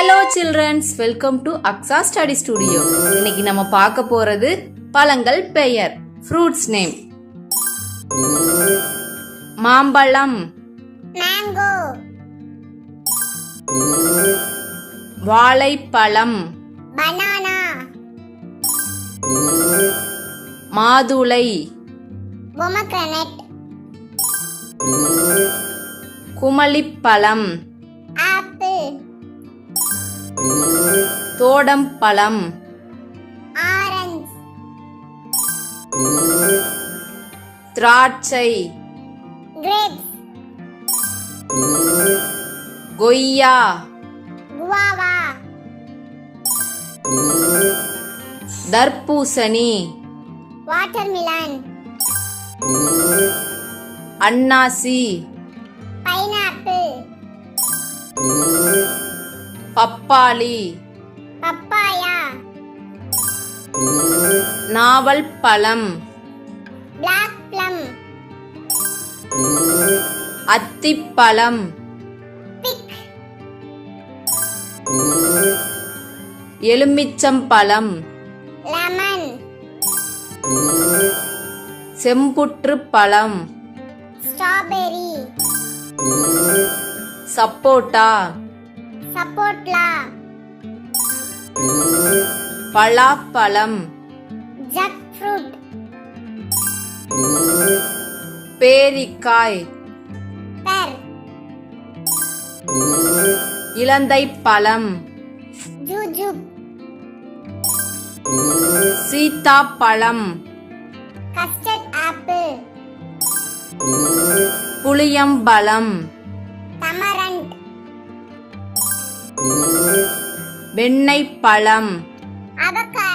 Hello children's welcome to Aksa study studio இன்னைக்கு நம்ம பார்க்க போறது பழங்கள் பெயர் ஃப்ரூட்ஸ் நேம் மாம்பழம். மேங்கோ வாழைப்பழம். பனானா மாதுளை. குமளிப்பழம். தோடம்பழம் திராட்சை. கொய்யா. தர்பூசணி. வாட்டர்மிலன். அன்னாசி. பைனாப்பிள். பப்பாளி. நாவல் பழம். பிளாக் ப்ளம் அத்திப்பழம். எலுமிச்சம்பழம் லெமன் செம்புற்று பழம். ஸ்ட்ராபெரி சப்போட்டா. சப்போட்லா பலாப்பழம். பேரிக்காய். பெர் இலந்தை பழம் ஜூஜுப் கஸ்டர்ட் ஆப்பிள் புளியம்பழம். தமரண்ட் வெண்ணெய் பழம் அவகாடோ